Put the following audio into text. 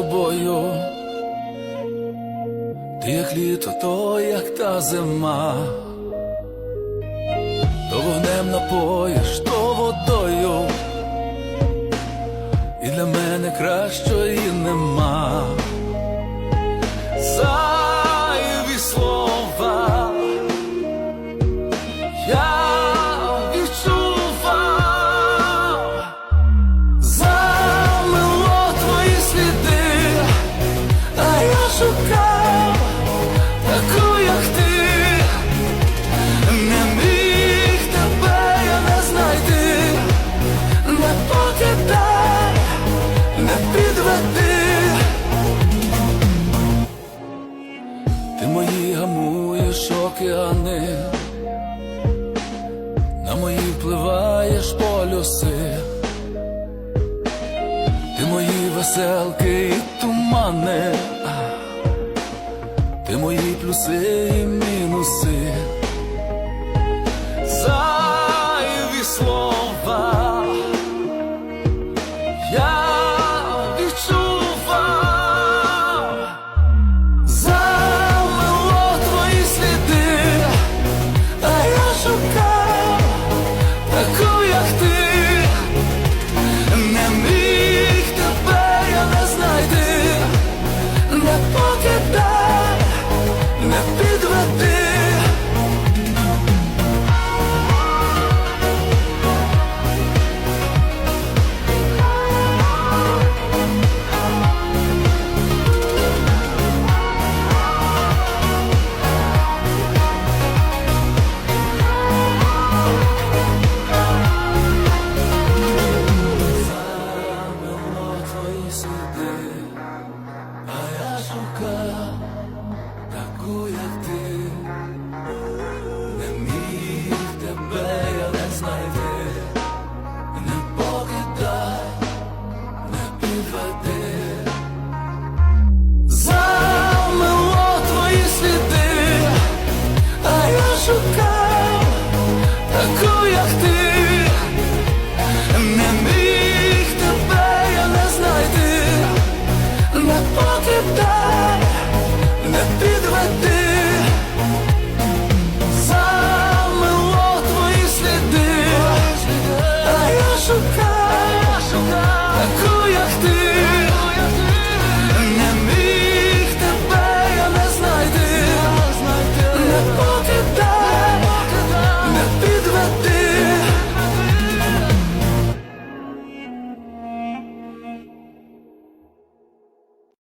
тобою, ти як літо, то як та зима, то вогнем напоїш. то Ти мої гамуєш океани, на мої впливаєш полюси, ти мої веселки і тумани, ти мої плюси і мінуси, зайві слова. Я як ти, шукав таку, як ти, не міг тебе я не знайти, не покидай, не підведи. Замило твої сліди, а я шукав таку, як ти. Не міг тебе я не знайти, не. таку, як ти.